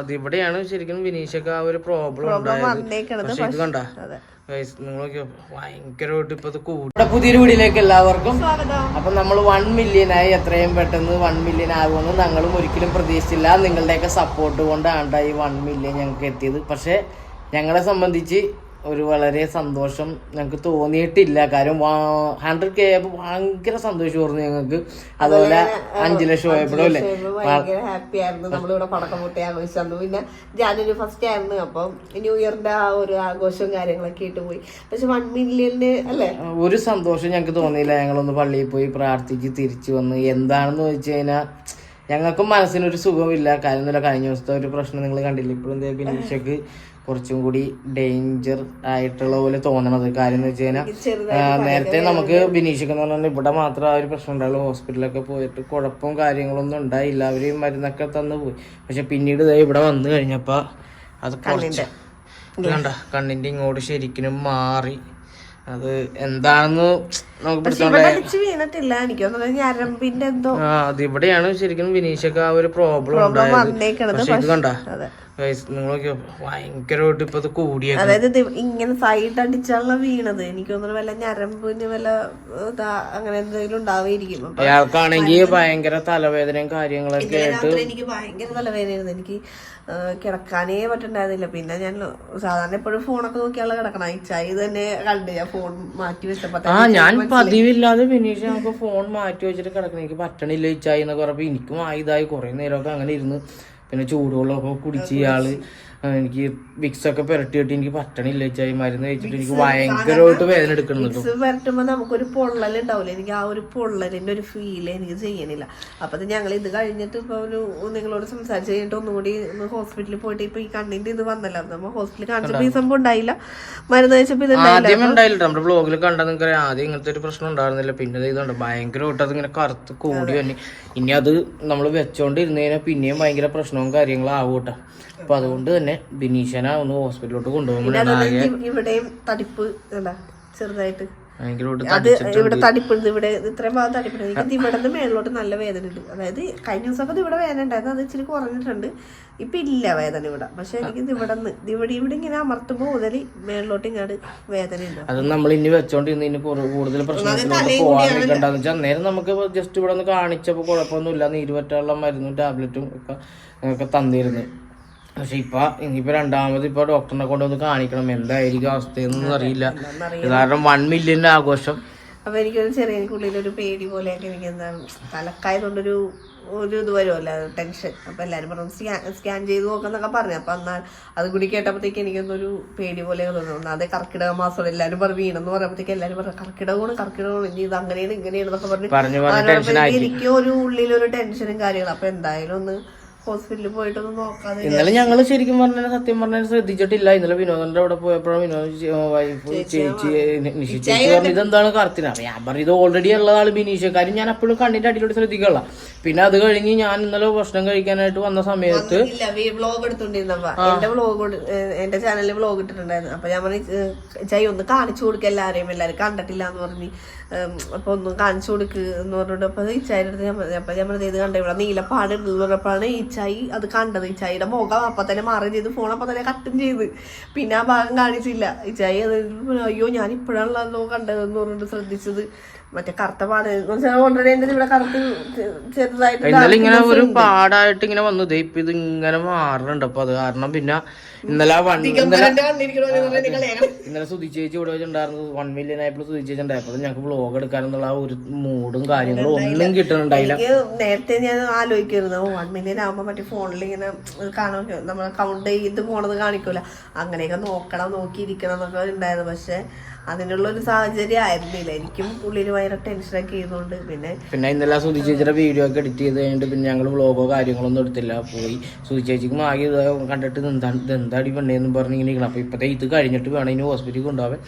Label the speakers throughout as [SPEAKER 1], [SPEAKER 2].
[SPEAKER 1] അതിവിടെയാണ് ശരിക്കും വിനീഷൊക്കെ ആ ഒരു പ്രോബ്ലം ഉണ്ടായത്. കണ്ട? ഭയങ്കരമായിട്ട് ഇപ്പൊ കൂടി പുതിയൊരു വീടിലേക്ക് എല്ലാവർക്കും. അപ്പൊ നമ്മൾ വൺ മില്യൺ ആയി എത്രയും പെട്ടെന്ന് വൺ മില്യൺ ആകുമെന്ന് ഞങ്ങളും ഒരിക്കലും പ്രതീക്ഷിച്ചില്ല. നിങ്ങളുടെയൊക്കെ സപ്പോർട്ട് കൊണ്ടാണ് ഈ വൺ മില്യൺ ഞങ്ങൾക്ക് എത്തിയത്. പക്ഷെ ഞങ്ങളെ സംബന്ധിച്ച് ഒരു വളരെ സന്തോഷം ഞങ്ങൾക്ക് തോന്നിയിട്ടില്ല. കാര്യം ഹൺഡ്രഡ് കെ ആയപ്പോൾ ഭയങ്കര സന്തോഷമായിരുന്നു ഞങ്ങൾക്ക് അതുപോലെ അഞ്ചു ലക്ഷം ആയപ്പോഴും അല്ലേ?
[SPEAKER 2] ഭയങ്കര ഹാപ്പി ആയിരുന്നു. നമ്മളിവിടെ പടക്കം പൊട്ടി ആഘോഷിച്ചു പിന്നെ ജാനുവരി ഫസ്റ്റ് ആയിരുന്നു. അപ്പം ന്യൂ ഇയറിന്റെ ആ ഒരു ആഘോഷവും കാര്യങ്ങളൊക്കെ ആയിട്ട് പോയി. പക്ഷെ വൺ മില്യന് അല്ലേ?
[SPEAKER 1] ഒരു സന്തോഷം ഞങ്ങൾക്ക് തോന്നിയില്ല. ഞങ്ങളൊന്ന് പള്ളിയിൽ പോയി പ്രാർത്ഥിച്ച് തിരിച്ചു വന്ന് എന്താണെന്ന് വെച്ച് കഴിഞ്ഞാൽ ഞങ്ങൾക്കും മനസ്സിനൊരു സുഖമില്ല. കാര്യം നല്ല കഴിഞ്ഞ ദിവസത്തെ ഒരു പ്രശ്നം നിങ്ങൾ കണ്ടില്ല? ഇപ്പോഴും ദേ ബിനീഷക്ക് കുറച്ചും കൂടി ഡേഞ്ചർ ആയിട്ടുള്ള പോലെ തോന്നണത്. കാര്യം എന്ന് വെച്ച് കഴിഞ്ഞാൽ നേരത്തെ നമുക്ക് ബിനീഷിക്കുന്ന പറഞ്ഞാൽ ഇവിടെ മാത്രം ആ ഒരു പ്രശ്നം ഉണ്ടാവുള്ളൂ ഹോസ്പിറ്റലൊക്കെ പോയിട്ട് കുഴപ്പവും കാര്യങ്ങളൊന്നും ഉണ്ടായില്ല. അവർ മരുന്നൊക്കെ തന്നു പോയി. പക്ഷെ പിന്നീട് ഇവിടെ വന്നു കഴിഞ്ഞപ്പോ അത് കുറച്ച് കണ്ട കണ്ണിന്റെ ഇങ്ങോട്ട് ശരിക്കും മാറി. അത് എന്താണെന്ന് നമുക്ക്
[SPEAKER 2] വീണിട്ടില്ല. എനിക്ക് ഞരമ്പിന്റെ എന്തോ
[SPEAKER 1] ആ അതിവിടെയാണ് ശരിക്കും ബിനീഷൊക്കെ ആ ഒരു പ്രോബ്ലം ഉണ്ടായത്. കണ്ട നോക്കിയോ ഭയങ്കരമായിട്ട് ഇപ്പൊ കൂടിയ
[SPEAKER 2] അതായത് ഇങ്ങനെ സൈഡ് അടിച്ചാണല്ലോ വീണത്. എനിക്ക് തോന്നുന്നു വല്ല ഞരമ്പിന് വല്ല അങ്ങനെ എന്തെങ്കിലും ഉണ്ടാവുമായിരിക്കും.
[SPEAKER 1] അയാൾക്കാണെങ്കിൽ ഭയങ്കര തലവേദനയും കാര്യങ്ങളൊക്കെ
[SPEAKER 2] ആയിട്ട് എനിക്ക് ഭയങ്കര തലവേദനയായിരുന്നു. എനിക്ക് കിടക്കാനേ പറ്റുണ്ടായിരുന്നില്ല. പിന്നെ ഞാൻ സാധാരണ എപ്പോഴും ഫോണൊക്കെ നോക്കിയാളെ കിടക്കണം ഇച്ചായി ഇത് തന്നെ കണ്ട് ഞാൻ ഫോൺ മാറ്റി വെച്ചപ്പോ
[SPEAKER 1] ആ ഞാൻ പതിവില്ലാതെ പിന്നീട് ഞങ്ങൾക്ക് ഫോൺ മാറ്റി വെച്ചിട്ട് കിടക്കണം. എനിക്ക് പറ്റണില്ല ഇച്ചായി എന്നൊക്കെ പറഞ്ഞപ്പോ എനിക്കും ആയതായി കുറെ നേരമൊക്കെ അങ്ങനെ ഇരുന്ന് പിന്നെ ചൂടുവെള്ളമൊക്കെ കുടിച്ച് ഇയാൾ എനിക്ക് വിക്സ് ഒക്കെ പുരട്ടി കിട്ടി എനിക്ക് പറ്റണില്ല വെച്ചാൽ മരുന്ന് കഴിച്ചിട്ട് എനിക്ക് ഭയങ്കരമായിട്ട് വേദന എടുക്കണം
[SPEAKER 2] പരട്ടുമ്പോ നമുക്കൊരു പൊള്ളൽ ഉണ്ടാവില്ല എനിക്ക് ആ ഒരു പൊള്ളലിന്റെ ഒരു ഫീൽ എനിക്ക് ചെയ്യണില്ല. അപ്പൊ ഞങ്ങൾ ഇത് കഴിഞ്ഞിട്ട് ഇപ്പൊ ഒരു നിങ്ങളോട് സംസാരിച്ച് കഴിഞ്ഞിട്ട് ഒന്നുകൂടി ഒന്ന് ഹോസ്പിറ്റലിൽ പോയിട്ട് ഇപ്പൊ ഈ കണ്ണിന്റെ ഇത് വന്നല്ലോ. നമ്മ ഹോസ്പിറ്റലിൽ കാണിച്ചപ്പോ ഈ സംഭവം ഉണ്ടായില്ല. മരുന്ന് കഴിച്ചപ്പോ ഇത്
[SPEAKER 1] ആദ്യം ഉണ്ടായില്ല നമ്മുടെ ബ്ലോഗിൽ കണ്ടാൽ നിങ്ങൾക്ക് ആദ്യം ഇങ്ങനത്തെ ഒരു പ്രശ്നം ഉണ്ടായിരുന്നില്ല. പിന്നെ ഇത് ഇതുണ്ട് ഭയങ്കരമായിട്ട് ഇങ്ങനെ കറുത്ത് കൂടി തന്നെ ഇനി അത് നമ്മൾ വെച്ചോണ്ടിരുന്നതിനെ പിന്നെയും ഭയങ്കര പ്രശ്നവും കാര്യങ്ങളും ആവും കേട്ടോ. അപ്പൊ അതുകൊണ്ട് തന്നെ ബിനീഷന ഒന്ന് ഹോസ്പിറ്റലിലോട്ട് കൊണ്ടുപോകുമ്പോഴാണ് ആകെ
[SPEAKER 2] ഇവിടെയും തടിപ്പ് ചെറുതായിട്ട്. അത് ഇവിടെ തടിപ്പുണ്ട് ഇവിടെ ഇത്രയും ഭാഗം തടിപ്പുണ്ട് എനിക്ക് ഇവിടെ നിന്ന് മേളിലോട്ട് നല്ല വേദന ഉണ്ട്. അതായത് കഴിഞ്ഞ ദിവസമൊക്കെ ഇവിടെ വേദന ഉണ്ടായിരുന്നു. അത് ഇച്ചിരി കുറഞ്ഞിട്ടുണ്ട്. ഇപ്പൊ ഇല്ല വേദന ഇവിടെ. പക്ഷെ എനിക്ക് ഇവിടെ നിന്ന് ഇവിടെ ഇവിടെ ഇങ്ങനെ അമർത്തുമ്പോ മുതൽ മേളിലോട്ട് ഇങ്ങോട്ട് വേദന ഉണ്ട്
[SPEAKER 1] അത് നമ്മൾ ഇനി വെച്ചോണ്ടിരുന്ന ഇനി കൂടുതൽ പ്രശ്നം പോകാൻ നിൽക്കണ്ടെന്ന് വെച്ചാൽ നേരം നമുക്ക് ജസ്റ്റ് ഇവിടെ ഒന്ന് കാണിച്ചപ്പോൾ കുഴപ്പമൊന്നുമില്ല. നീരുവറ്റുള്ള മരുന്നും ടാബ്ലറ്റും ഒക്കെ തന്നിരുന്നു. പക്ഷെ ഇപ്പൊ ഇനിയിപ്പോ രണ്ടാമത് ഇപ്പൊ ഡോക്ടറിനെ കൊണ്ടുവന്ന് കാണിക്കണം. എന്തായിരിക്കും അവസ്ഥയെന്നൊന്നും അറിയില്ല. കാരണം വൺ മില്യന്റെ ആഘോഷം.
[SPEAKER 2] അപ്പൊ എനിക്കൊരു ചെറിയ എനിക്കുള്ളിൽ ഒരു പേടി പോലെയൊക്കെ എനിക്ക് എന്താ തലക്കായതുകൊണ്ടൊരു ഒരു ഇത് വരുമല്ലോ ടെൻഷൻ അപ്പൊ എല്ലാരും പറഞ്ഞു സ്കാൻ സ്കാൻ ചെയ്ത് നോക്കാന്നൊക്കെ പറഞ്ഞു. അപ്പൊ എന്നാൽ അത് കൂടി കേട്ടപ്പോഴത്തേക്ക് എനിക്കൊന്നൊരു പേടി പോലെ തോന്നുന്നു അതെ കർക്കിടക മാസം എല്ലാരും പറഞ്ഞു വീണെന്ന് പറയുമ്പോഴത്തേക്ക് എല്ലാരും പറഞ്ഞു കർക്കിടകമാണ് കർക്കിടകമാണ്. ഇനി ഇത് അങ്ങനെയാണ് ഇങ്ങനെയാണ് എന്നൊക്കെ പറഞ്ഞു.
[SPEAKER 1] പറഞ്ഞു പറഞ്ഞ്
[SPEAKER 2] അങ്ങനെ
[SPEAKER 1] ടെൻഷൻ
[SPEAKER 2] ആയപ്പോഴത്തേക്ക് എനിക്ക് ഒരു ഉള്ളിലൊരു ടെൻഷനും കാര്യങ്ങളും. അപ്പൊ എന്തായാലും ഒന്ന് ഹോസ്പിറ്റലിൽ പോയിട്ടൊന്നും നോക്കാതെ
[SPEAKER 1] ഇന്നലെ ഞങ്ങൾ ശരിക്കും പറഞ്ഞാൽ സത്യം പറഞ്ഞാൽ ശ്രദ്ധിച്ചിട്ടില്ല. ഇന്നലെ വിനോദന്റെ അവിടെ പോയപ്പോഴും വിനോദ് വൈഫ് ചേച്ചി നിഷി ചേച്ചി പറഞ്ഞു ഇതെന്താണ് കറുത്തിന് ഞാൻ പറഞ്ഞു ഇത് ഓൾറെഡി ഉള്ളതാണ് ബിനീഷ് കാര്യം ഞാൻ അപ്പോഴും കണ്ണിന്റെ അടിയിലൂടെ ശ്രദ്ധിക്കല്ല പിന്നെ അത് കഴിഞ്ഞ് ഞാൻ ഇന്നലെ ഭക്ഷണം കഴിക്കാനായിട്ട് വന്ന സമയത്ത്
[SPEAKER 2] വ്ലോഗ് എടുത്തോണ്ടിരുന്നപ്പ എന്റെ വ്ലോഗ് എന്റെ ചാനലിൽ വ്ലോഗ് ഇട്ടിട്ടുണ്ടായിരുന്നു. അപ്പൊ ഞാൻ പറഞ്ഞു ചായ ഒന്ന് കാണിച്ചു കൊടുക്ക എല്ലാരെയും. എല്ലാരും കണ്ടിട്ടില്ല എന്ന് പറഞ്ഞ്. അപ്പൊ ഒന്ന് കാണിച്ചു കൊടുക്ക് എന്ന് പറഞ്ഞിട്ട് അപ്പൊ ഇച്ചായിരുന്നു ഞാൻ പറഞ്ഞു. അപ്പൊ ഞാൻ പറഞ്ഞത് ഇത് കണ്ട? ഇവിടെ നീലപ്പാട് എന്ന് പറഞ്ഞപ്പോഴാണ് ഇച്ചായി അത് കണ്ടത് ഇച്ചായിയുടെ മുഖം അപ്പൊ തന്നെ മാറി ചെയ്ത്. ഫോൺ അപ്പൊ തന്നെ കട്ടും ചെയ്ത്. പിന്നെ ആ ഭാഗം കാണിച്ചില്ല. ഇച്ചായി അത് അയ്യോ ഞാൻ ഇപ്പോഴാണല്ലോ കണ്ടതെന്ന് പറഞ്ഞിട്ട് ശ്രദ്ധിച്ചത്. മറ്റേ കറുത്ത പാട്. ഓൾറെഡി എന്റെ ഇവിടെ കറുത്ത് ചെറുതായിട്ട്
[SPEAKER 1] ഇന്നലെ ഇങ്ങനെ ഒരു പാടായിട്ട് ഇങ്ങനെ വന്നു. ദേ ഇപ്പൊ ഇത് ഇങ്ങനെ മാറുന്നുണ്ട് അപ്പൊ അത് കാരണം പിന്നെ ഇന്നലെ വൺ ഇന്നലെ ഇന്നലെ സുധി ചേച്ചി ഇവിടെ വെച്ചിട്ടുണ്ടായിരുന്നു. വൺ മില്യൺ ആയപ്പോൾ സുധി ചേച്ചി ഉണ്ടായപ്പോൾ ഞങ്ങൾക്ക് വ്ലോഗ് എടുക്കാനെന്നുള്ള ആ ഒരു മൂഡും കാര്യങ്ങളും ഒന്നും കിട്ടുന്നുണ്ടായില്ല
[SPEAKER 2] നേരത്തെ ഞാൻ ആലോചിക്കായിരുന്നു വൺ മില്യൺ ആകുമ്പോ മറ്റേ ഫോണിൽ ഇങ്ങനെ കാണാൻ നമ്മൾ കൗണ്ട് ചെയ്ത് പോണത് കാണിക്കൂല. അങ്ങനെയൊക്കെ നോക്കണം നോക്കിയിരിക്കണം എന്നൊക്കെ ഉണ്ടായിരുന്നു. പക്ഷെ അതിനുള്ള ഒരു സാഹചര്യം ആയിരുന്നില്ല. എനിക്കും പുള്ളിയിൽ ഭയങ്കര ടെൻഷനൊക്കെ ചെയ്തുകൊണ്ട് പിന്നെ
[SPEAKER 1] പിന്നെ ഇന്നലെ സുധി ചേച്ചിയുടെ വീഡിയോ ഒക്കെ എഡിറ്റ് ചെയ്ത് കഴിഞ്ഞിട്ട് പിന്നെ ഞങ്ങൾ വ്ലോഗോ കാര്യങ്ങളൊന്നും എടുത്തില്ല. പോയി. സുധി ചേച്ചിക്ക് ആകെ ഇത് കണ്ടിട്ട് എന്താടി പെണ്ണേന്ന് പറഞ്ഞ് ഇങ്ങനെ ഇരിക്കണം. അപ്പൊ ഇപ്പത്തെ ഇത് കഴിഞ്ഞിട്ട് വേണം ഇനി ഹോസ്പിറ്റലിൽ കൊണ്ടുപോകാൻ.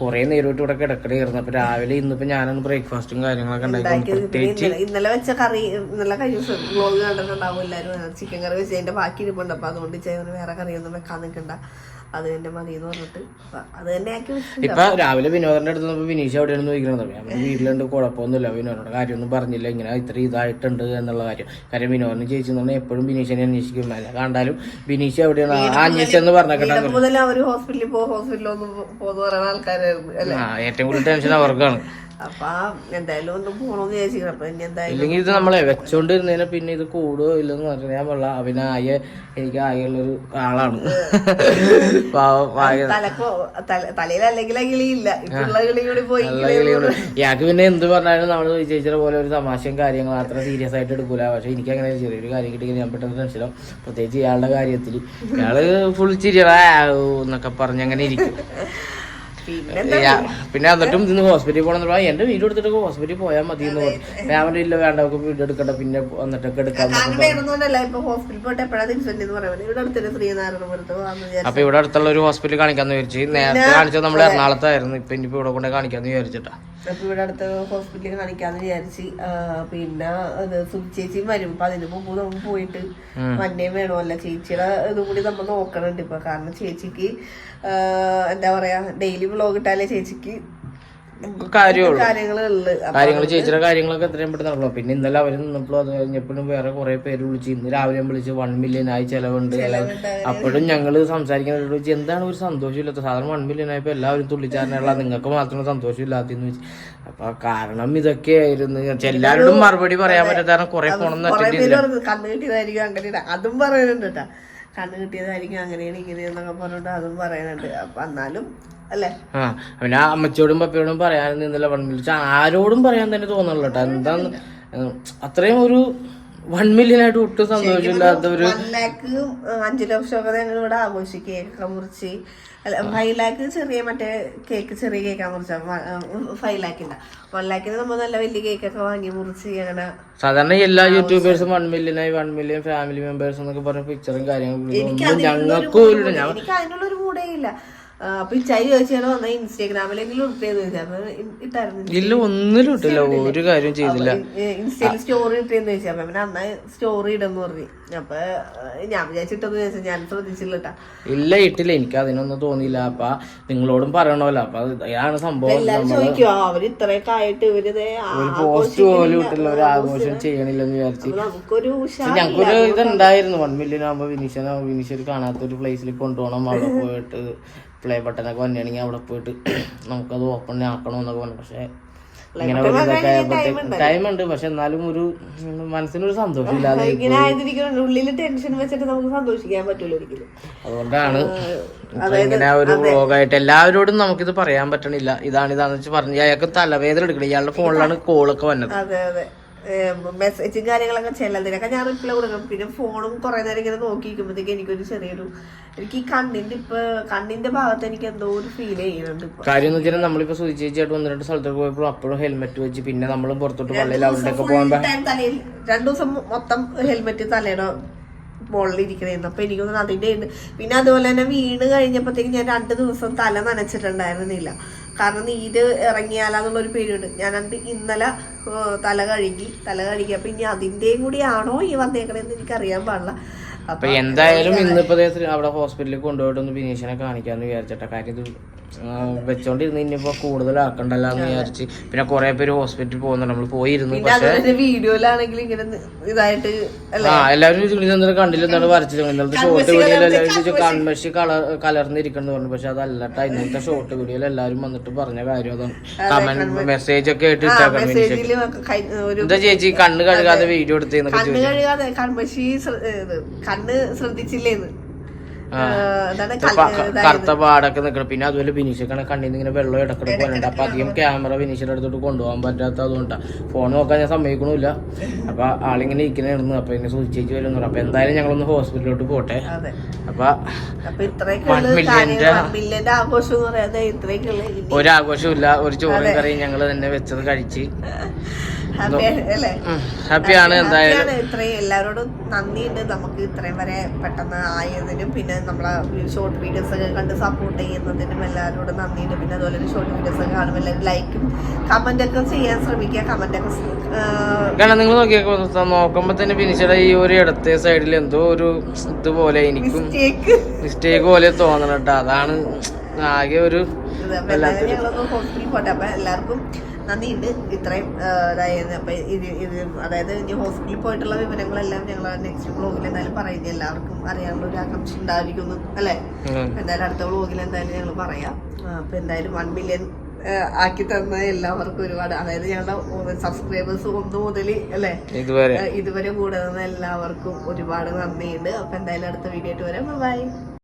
[SPEAKER 1] കുറേ നേരിട്ട് ഇവിടെ കിടക്കണായിരുന്നു അപ്പൊ രാവിലെ ഇന്നിപ്പോ ഞാനൊന്ന് ബ്രേക്ക്ഫാസ്റ്റും കാര്യങ്ങളൊക്കെ പ്രത്യേകിച്ച്
[SPEAKER 2] ഇന്നലെ വെച്ച കറി ഇന്നലെ കഴിഞ്ഞ വ്ലോഗ് കണ്ടിട്ടുണ്ടാവും എല്ലാവരും ചിക്കൻ കറി വെച്ച് അതിന്റെ ബാക്കി ഇരിപ്പുണ്ട്. അപ്പൊ അതുകൊണ്ട് ചെയ്യുന്ന വേറെ കറിയൊന്നും വെക്കാൻ നിൽക്കണ്ട അത് തന്നെ മതി എന്ന് പറഞ്ഞിട്ട് അത് തന്നെ ആക്കി
[SPEAKER 1] ഇപ്പൊ രാവിലെ വിനോദന്റെ അടുത്ത് വിനീഷ് ചോദിക്കണത്? ഞാൻ വീട്ടിലുണ്ട് കുഴപ്പമൊന്നുമില്ല. വിനോദനോട് കാര്യമൊന്നും പറഞ്ഞില്ല. ഇങ്ങനെ ഇത്ര ഇതായിട്ടുണ്ട് എന്നുള്ള കാര്യം. കാര്യം വിനോദിനെ ചേച്ചി എപ്പോഴും ബിനീഷിനെ അന്വേഷിക്കും. അല്ല കണ്ടാലും ബിനീഷ് എവിടെയാണ്? അന്വേഷിച്ചെന്ന് പറഞ്ഞേക്കട്ടെ
[SPEAKER 2] മുതൽ അവർ ഹോസ്പിറ്റലിൽ പോ ഹോസ്പിറ്റലിൽ ഒന്ന് പോന്ന് പറയുന്ന ആൾക്കാരായിരുന്നു
[SPEAKER 1] ഏറ്റവും കൂടുതൽ ടെൻഷൻ അവർക്കാണ്
[SPEAKER 2] അപ്പൊ എന്തായാലും ഒന്ന് പോണോന്ന് വിചാരിച്ചിരിക്കണം അപ്പൊ ഇനി എന്തായാലും
[SPEAKER 1] ഇല്ലെങ്കിൽ ഇത് നമ്മളെ വെച്ചോണ്ടിരുന്നതിനെ പിന്നെ ഇത് കൂടുകയോ ഇല്ലെന്ന് പറഞ്ഞാൽ കൊള്ള അവന് ആയ എനിക്ക് ആയുള്ളൊരു ആളാണ്. പാവം
[SPEAKER 2] തലക്കോ തല- തലയിൽ അല്ലെങ്കിൽ കിളിയില്ല. ഇപ്പുള്ള കിളി കൂടി പോയി
[SPEAKER 1] നല്ല കിളികൾ ഇയാൾക്ക് പിന്നെ എന്ത് പറഞ്ഞാലും നമ്മൾ വിജയിച്ചത് പോലെ ഒരു തമാശയും കാര്യങ്ങളും അത്ര സീരിയസ് ആയിട്ട് എടുക്കൂല. പക്ഷെ എനിക്ക് അങ്ങനെ ചെറിയൊരു കാര്യം കിട്ടി ഞാൻ പെട്ടെന്ന് മനസ്സിലാവും പ്രത്യേകിച്ച് ഇയാളുടെ കാര്യത്തിൽ ഇയാൾ ഫുൾ ചിരിയാ എന്നൊക്കെ പറഞ്ഞ് അങ്ങനെ ഇരിക്കും.
[SPEAKER 2] പിന്നെ
[SPEAKER 1] എന്നിട്ടും ഇന്ന് ഹോസ്പിറ്റലിൽ പോകണം പറഞ്ഞാൽ എന്റെ വീട് എടുത്തിട്ട് ഹോസ്പിറ്റലിൽ പോയാൽ മതി എന്ന് പറഞ്ഞു. ഞാൻ പറഞ്ഞു ഇല്ല വേണ്ട നമുക്ക് വീഡിയോ എടുക്കണ്ട പിന്നെ വന്നിട്ടൊക്കെ എടുക്കാം അപ്പൊ ഇവിടെ അടുത്തുള്ള ഒരു ഹോസ്പിറ്റലിൽ കാണിക്കാന്ന് വിചാരിച്ചു. നേരത്തെ കാണിച്ചത് നമ്മൾ എറണാകുളത്തായിരുന്നു. ഇപ്പൊ ഇനി ഇവിടെ കൊണ്ട് കാണിക്കാന്ന് വിചാരിച്ചിട്ടാ.
[SPEAKER 2] അപ്പൊ ഇവിടെ അടുത്ത ഹോസ്പിറ്റലിൽ കാണിക്കാന്ന് വിചാരിച്ച് പിന്നെ ഇത് സുചേച്ചി വരും. അപ്പൊ അതിന് മുമ്പ് നമുക്ക് പോയിട്ട് മഞ്ഞയും വേണമല്ല. ചേച്ചിയുടെ ഇതും കൂടി നമ്മൾ നോക്കണുണ്ട് ഇപ്പൊ. കാരണം ചേച്ചിക്ക് എന്താ പറയാ ഡെയിലി വ്ളോഗ് ഇട്ടാലേ ചേച്ചിക്ക്
[SPEAKER 1] കാര്യമുള്ളൂ. കാര്യങ്ങൾ ചേച്ചിയുടെ കാര്യങ്ങളൊക്കെ എത്രയും പെട്ടെന്ന് പിന്നെ ഇന്നലെ അവർ നിന്നപ്പോഴും അത് കഴിഞ്ഞപ്പോഴും വേറെ കുറെ പേര് വിളിച്ച് ഇന്ന് രാവിലെ വിളിച്ച് വൺ മില്യൺ ആയി ചെലവുണ്ട്. അപ്പോഴും ഞങ്ങൾ സംസാരിക്കുന്നത് ചോദിച്ചു എന്താണ് ഒരു സന്തോഷമില്ലാത്ത സാധാരണ വൺ മില്യൺ ആയപ്പോൾ എല്ലാവരും തുള്ളിച്ചാറിനുള്ള നിങ്ങൾക്ക് മാത്രം സന്തോഷമില്ലാത്തെന്ന് വെച്ച് അപ്പൊ കാരണം ഇതൊക്കെ ആയിരുന്നു. എല്ലാവരോടും മറുപടി പറയാൻ പറ്റാത്ത കാരണം കുറെ പോണം
[SPEAKER 2] കുറെ പേര് കണ്ണ് കിട്ടിയതായിരിക്കും അങ്ങനെ അതും പറയുന്നുണ്ട് കണ്ണ് കിട്ടിയതായിരിക്കും അങ്ങനെയാണ് ഇങ്ങനെയെന്നൊക്കെ പറഞ്ഞിട്ട് അതും പറയുന്നുണ്ട്. അപ്പൊ എന്നാലും
[SPEAKER 1] ആ പിന്നെ ആ അമ്മച്ചിയോടും പപ്പയോടും പറയാൻ നിന്നില്ല. വൺ മില്യൺ ആരോടും പറയാൻ തന്നെ തോന്നണല്ലോ കേട്ടോ എന്താന്ന് അത്രയും ഒരു വൺ മില്യൺ ആയിട്ട് ഒട്ടും സന്തോഷമില്ലാത്ത ഒരു
[SPEAKER 2] വൺ ലാക്ക് അഞ്ചു ലക്ഷം ഞങ്ങൾ ഇവിടെ ആഘോഷിക്കും കേക്കൊക്കെ മുറിച്ച് അല്ല ഫൈവ് ലാക്ക് ചെറിയ മറ്റേ കേക്ക് ചെറിയ കേക്കാ മുറിച്ച. ഫൈവ് ലാക്കിന്റെ വൺ ലാക്കിന് നമ്മൾ നല്ല വലിയ കേക്കൊക്കെ വാങ്ങി മുറിച്ച് അങ്ങനെ
[SPEAKER 1] സാധാരണ എല്ലാ യൂട്യൂബേഴ്സും വൺ മില്യൺ ആയി വൺ മില്യൺ ഫാമിലി മെമ്പേഴ്സ് എന്നൊക്കെ പറഞ്ഞ പിക്ചറും കാര്യങ്ങളും.
[SPEAKER 2] എനിക്ക്
[SPEAKER 1] ഞങ്ങൾക്ക് പോലും
[SPEAKER 2] അതിനുള്ളൊരു ഒരു ആ, അപ്പൊ ഈ ചൈ ഇൻസ്റ്റാഗ്രാമിലെങ്കിലും ഇട്ടേന്ന് ചോദിച്ചാൽ
[SPEAKER 1] ഇല്ല ഒന്നിലും ഇട്ടില്ല. ഒരു കാര്യം ചെയ്തില്ല.
[SPEAKER 2] ഇൻസ്റ്റയിൽ സ്റ്റോറി ഇട്ടേന്ന് ചോദിച്ചാൽ പിന്നെ അന്ന് സ്റ്റോറി ഇടെന്ന് പറഞ്ഞു. അപ്പൊ ഞാൻ വിചാരിച്ചിട്ടെന്ന് ചോദിച്ചാൽ ഞാൻ ശ്രദ്ധിച്ചില്ല
[SPEAKER 1] ഇല്ല ഇട്ടില്ല. എനിക്ക് അതിനൊന്നും തോന്നിയില്ല. അപ്പൊ നിങ്ങളോടും പറയണമല്ലോ. അപ്പൊ ഇതാണ് സംഭവം.
[SPEAKER 2] ചോദിക്കും അവർ ഇത്രയൊക്കെ ആയിട്ട്
[SPEAKER 1] ഇവർ പോസ്റ്റ് പോലും ഇട്ടില്ല. ഒരു ആഘോഷം ചെയ്യണില്ലെന്ന് വിചാരിച്ചു.
[SPEAKER 2] നമുക്കൊരു
[SPEAKER 1] ഞങ്ങൾക്കൊരു ഇതുണ്ടായിരുന്നു. വൺ മില്യൺ ആകുമ്പോ വിനീഷൻ വിനീഷ് കാണാത്ത ഒരു പ്ലേസിൽ കൊണ്ടുപോകണം. അവിടെ പോയിട്ട് പ്ലേ ബട്ടനൊക്കെ വന്നിയാണെങ്കിൽ അവിടെ പോയിട്ട് നമുക്കത് ഓപ്പൺ ആക്കണോ എന്നൊക്കെ പറഞ്ഞു. പക്ഷെ ഇങ്ങനെ ഒരു ഇതൊക്കെ ആയപ്പോഴത്തേക്ക് ടൈം ഉണ്ട്. പക്ഷെ എന്നാലും ഒരു മനസ്സിനൊരു
[SPEAKER 2] ഇങ്ങനെ ആയതിരിക്കണം ഉള്ളിൽ ടെൻഷൻ വെച്ചിട്ട് നമുക്ക് സന്തോഷിക്കാൻ ഒരിക്കലും.
[SPEAKER 1] അതുകൊണ്ടാണ് ഇങ്ങനെ ഒരു വ്ലോഗായിട്ട് എല്ലാവരോടും നമുക്കിത് പറയാൻ പറ്റണില്ല. ഇതാണ് ഇതാണെന്ന് വെച്ച് പറഞ്ഞ് അയാൾക്ക് തലവേദന എടുക്കണം ഇയാളുടെ ഫോണിലാണ് കോളൊക്കെ വന്നത്.
[SPEAKER 2] അതെ അതെ. മെസ്സേജും കാര്യങ്ങളൊക്കെ ചിലതിനൊക്കെ ഞാൻ റിപ്ലൈ കൊടുക്കും പിന്നെ ഫോണും കുറെ നേരം ഇങ്ങനെ നോക്കിയിരിക്കുമ്പോഴത്തേക്ക് എനിക്കൊരു ചെറിയൊരു എനിക്ക് ഈ കണ്ണിന്റെ ഇപ്പൊ കണ്ണിന്റെ ഭാഗത്ത് എനിക്ക് എന്തോ ഒരു ഫീൽ ചെയ്യുന്നുണ്ട്
[SPEAKER 1] കാര്യം എന്ന് വെച്ചാൽ നമ്മളിപ്പോ സുചേച്ചിയായിട്ട് ഒന്ന് രണ്ട് സ്ഥലത്തൊക്കെ പോയപ്പോൾ അപ്പോഴും ഹെൽമെറ്റ് വെച്ച് പിന്നെ നമ്മൾ പുറത്തോട്ട് പള്ളിയിൽ അവിടെയൊക്കെ
[SPEAKER 2] പോകാൻ തലയിൽ രണ്ടു ദിവസം മൊത്തം ഹെൽമെറ്റ് തലയുടെ മുകളിൽ ഇരിക്കണേന്ന്. അപ്പൊ എനിക്ക് തോന്നുന്നു അതിന്റെ പിന്നെ അതുപോലെ തന്നെ വീണ് കഴിഞ്ഞപ്പോഴത്തേക്ക് ഞാൻ രണ്ട് ദിവസം തല നനച്ചിട്ടുണ്ടായിരുന്നില്ല. കാരണം നീര് ഇറങ്ങിയാലെന്നുള്ള ഒരു പേടിയുണ്ട്. ഞാൻ അത് ഇന്നലെ തല കഴുകി തല കഴുകി അപ്പൊ ഇനി അതിന്റെയും കൂടി ആണോ ഈ വന്നേക്കണേന്ന് എനിക്ക് അറിയാൻ പാടില്ല. അപ്പൊ
[SPEAKER 1] എന്തായാലും ഇന്നിപ്പോ അവിടെ ഹോസ്പിറ്റലിൽ കൊണ്ടുപോയിട്ടൊന്ന് ബിനീഷിനെ കാണിക്കാന്ന് വിചാരിച്ചിട്ട. കാര്യം ഇത് വെച്ചോണ്ടിരുന്ന് ഇനിയിപ്പോ കൂടുതലാക്കണ്ടല്ല എന്ന് വിചാരിച്ച്. പിന്നെ കുറെ പേര് ഹോസ്പിറ്റലിൽ പോകുന്നുണ്ട്. നമ്മൾ പോയിരുന്നു
[SPEAKER 2] വീഡിയോയിലാണെങ്കിൽ ഇങ്ങനെ ഇതായിട്ട്
[SPEAKER 1] ആ എല്ലാവരും കണ്ടില്ല? എന്താണ് വരച്ചത്? ഇന്നലത്തെ ഷോർട്ട് വീഡിയോയിൽ എല്ലാവരും കൺമഷി. കളർ കലർന്നിരിക്കുന്നു പറഞ്ഞു. പക്ഷെ അതല്ലട്ടാ ഇന്നത്തെ ഷോർട്ട് വീഡിയോയിൽ എല്ലാവരും വന്നിട്ട് പറഞ്ഞ കാര്യം അതാണ്. കമന്റ് മെസ്സേജ് ഒക്കെ ആയിട്ട് എന്താ ചേച്ചി കണ്ണ് കഴുകാതെ വീഡിയോ എടുത്തേന്നൊക്കെ
[SPEAKER 2] കണ്ണ് കഴുകാതെ കൺമഷി കണ്ണ് ശ്രദ്ധിച്ചില്ലേന്ന്.
[SPEAKER 1] കറുത്ത പാടൊക്കെ നിക്കണം. പിന്നെ അതുപോലെ ബിനീഷൊക്കെ കണ്ണിന്ന് ഇങ്ങനെ വെള്ളം ഇടക്കിടെ വരുന്നുണ്ട് അപ്പൊ അധികം ക്യാമറ ബിനീഷിന്റെ അടുത്തോട്ട് കൊണ്ടുപോകാൻ പറ്റാത്ത അതുകൊണ്ടാണ് ഫോൺ നോക്കാൻ ഞാൻ സമ്മതിക്കണില്ല അപ്പൊ ആളിങ്ങനെ ഇരിക്കണായിരുന്നു. അപ്പൊ ഇങ്ങനെ സൂചിച്ചു വരുന്നു അപ്പൊ എന്തായാലും ഞങ്ങളൊന്ന് ഹോസ്പിറ്റലിലോട്ട് പോട്ടെ. അപ്പൊ ഒരാഘോഷവും ഇല്ല ഒരു ചോറും കറിയും ഞങ്ങൾ തന്നെ വെച്ചത് കഴിച്ച്. ഹാപ്പിയാണ് എന്തായാലും.
[SPEAKER 2] ഇത്രയും എല്ലാവരോടും നന്ദിയുണ്ട്. നമുക്ക് ഇത്രയും വരെ പെട്ടെന്ന് ആയതിനും പിന്നെ നമ്മളെ ഷോർട്ട് വീഡിയോസ് ഒക്കെ കണ്ട് സപ്പോർട്ട് ചെയ്യുന്നതിനും എല്ലാവരോടും നന്ദിയുണ്ട്. പിന്നെ അതുപോലെ ഷോർട്ട് വീഡിയോസ് ഒക്കെ കാണുമ്പോൾ എല്ലാവരും ലൈക്കും കമന്റ് ഒക്കെ ചെയ്യാൻ ശ്രമിക്കുക. കമന്റ് ഒക്കെ
[SPEAKER 1] കാരണം നിങ്ങൾ നോക്കിയാൽ നോക്കുമ്പോ തന്നെ ഫിനിഷയുടെ ഈ ഒരു ഇടത്തെ സൈഡിൽ എന്തോ ഒരു ഇതുപോലെ എനിക്കും. മിസ്റ്റേക്ക് പോലെ തോന്നണം കേട്ടോ. അതാണ് ആകെ ഒരു
[SPEAKER 2] എല്ലാവർക്കും നന്ദിയുണ്ട്. ഇത്രയും അതായത് അപ്പൊ ഇത് ഇത് അതായത് ഇനി ഹോസ്പിറ്റലിൽ പോയിട്ടുള്ള വിവരങ്ങളെല്ലാം ഞങ്ങൾ നെക്സ്റ്റ് വ്ളോഗിൽ എന്തായാലും പറയുന്നത് എല്ലാവർക്കും അറിയാനുള്ള ഒരു ആകാംക്ഷ ഉണ്ടായിരിക്കുന്നു അല്ലേ? എന്തായാലും അടുത്ത വ്ളോഗിൽ എന്തായാലും ഞങ്ങൾ പറയാം. അപ്പൊ എന്തായാലും വൺ മില്യൺ ആക്കി തന്ന എല്ലാവർക്കും ഒരുപാട് അതായത് ഞങ്ങളുടെ സബ്സ്ക്രൈബേഴ്സ് ഒന്ന് മുതൽ അല്ലേ?
[SPEAKER 1] ഇതുവരെ.
[SPEAKER 2] ഇതുവരെ കൂടെ എല്ലാവർക്കും ഒരുപാട് നന്ദിയുണ്ട്. അപ്പൊ എന്തായാലും അടുത്ത വീഡിയോ ആയിട്ട് വരാം. ബൈ